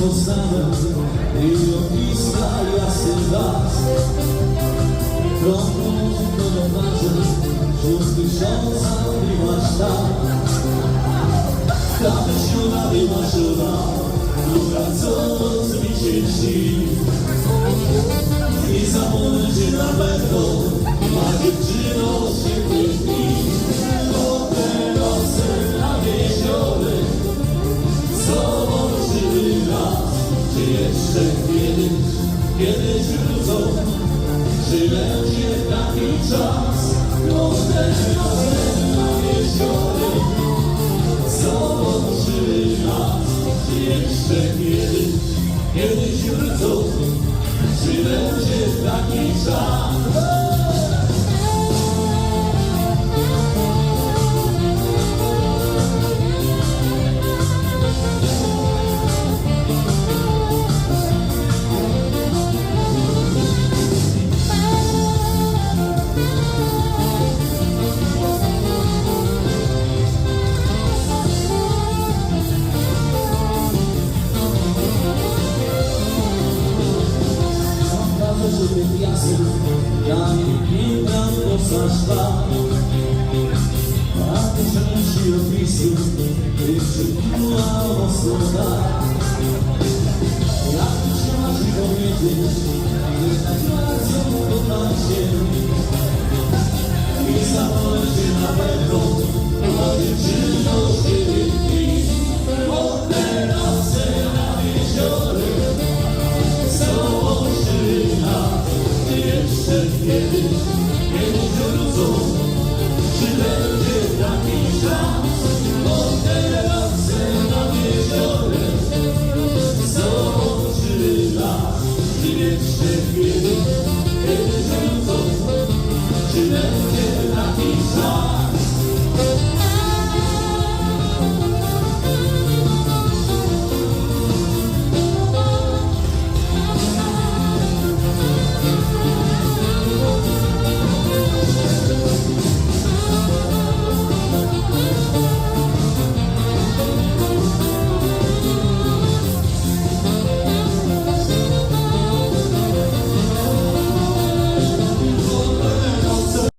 poznałem Jego pisma jasny was Rozmówno do marzeń Wśród tysiąca miłaś tam Ta myślona wymarzona Która co mi się jeszcze kiedyś, kiedyś wrócą, czy będzie taki czas, syna jeziorek, co łączyły nas, jeszcze kiedyś, kiedyś wrócą, czy będzie taki czas. Sobie piasek, ja nie piękna kosa szwa. A ty części opisu, mocno da. Jak się masz powiedzieć, że tak bardzo kocham cię. I się na pewno, Czy będzie taki czas,